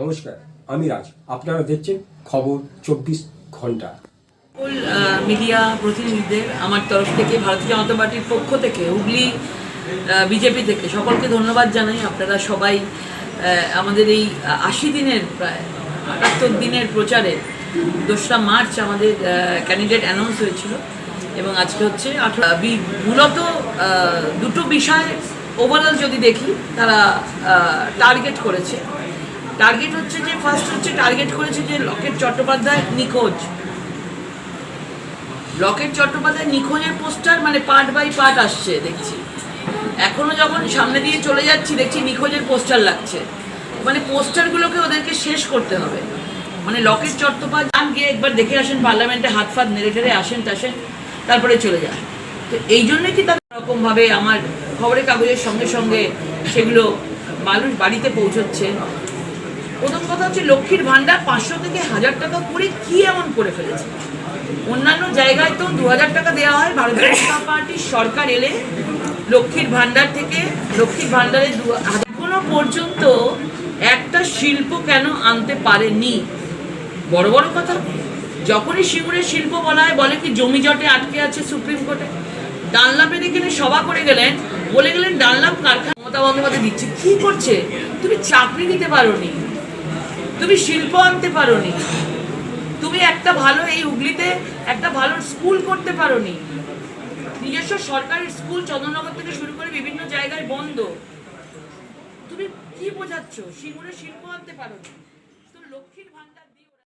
নমস্কার, আমি রাজ। আপনারা দেখছেন খবর চব্বিশ ঘণ্টা। মিডিয়া প্রতিনিধিদের আমার তরফ থেকে, ভারতীয় জনতা পার্টির পক্ষ থেকে, হুগলি বিজেপি থেকে সকলকে ধন্যবাদ জানাই। আপনারা সবাই আমাদের এই আশি দিনের, প্রায় আটাত্তর দিনের প্রচারে, দোসরা মার্চ আমাদের ক্যান্ডিডেট অ্যানাউন্স হয়েছিল। এবং আজকে হচ্ছে মূলত দুটো বিষয় ওভারঅল যদি দেখি, তারা টার্গেট করেছে। টার্গেট হচ্ছে যে ফার্স্ট হচ্ছে টার্গেট করেছে যে লকেট চট্টোপাধ্যায় নিখোঁজ। লকেট চট্টোপাধ্যায় নিখোঁজের পোস্টার মানে পার্ট বাই পার্ট আসছে, দেখছি। এখনও যখন সামনে দিয়ে চলে যাচ্ছি, দেখছি নিখোঁজের পোস্টার লাগছে। মানে পোস্টারগুলোকে ওদেরকে শেষ করতে হবে। মানে লকেট চট্টোপাধ্যায় গিয়ে একবার দেখে আসেন পার্লামেন্টে হাত ফাত নেড়ে টেড়ে আসেন টাসেন, তারপরে চলে যান। তো এই জন্যই কি তারা রকমভাবে আমার খবরের কাগজের সঙ্গে সঙ্গে সেগুলো মানুষ বাড়িতে পৌঁছচ্ছে? হচ্ছে লক্ষ্মীর ভান্ডার পাঁচশো থেকে হাজার টাকা করে কি এমন করে ফেলেছে? অন্যান্য জায়গায় তো দু হাজার টাকা দেওয়া হয়, ভারতীয় জনতা পার্টির সরকার এলে লক্ষ্মীর ভান্ডার থেকে, লক্ষ্মীর ভান্ডারে দু এখনও পর্যন্ত একটা শিল্প কেন আনতে পারেনি? বড় বড় কথা, যখনই সিঙ্গুরের শিল্প বলা হয়, বলে কি জমি জটে আটকে আছে সুপ্রিম কোর্টে? ডানলাপের এখানে সভা করে গেলেন, বলে গেলেন ডানলাপ কারখানা মমতা বন্দ্যোপাধ্যায় দিচ্ছে। কি করছে? তুমি চাকরি দিতে পারোনি। তুমি শিল্প আনতে পারোনি। তুমি একটা ভালো এই হুগলিতে একটা ভালো স্কুল করতে পারোনি। নিজস্ব সরকারি স্কুল চন্দননগর থেকে শুরু করে বিভিন্ন জায়গায় বন্ধ। তুমি কি বোঝাচ্ছ? সিঙ্গুরে শিল্প আনতে পারোনি।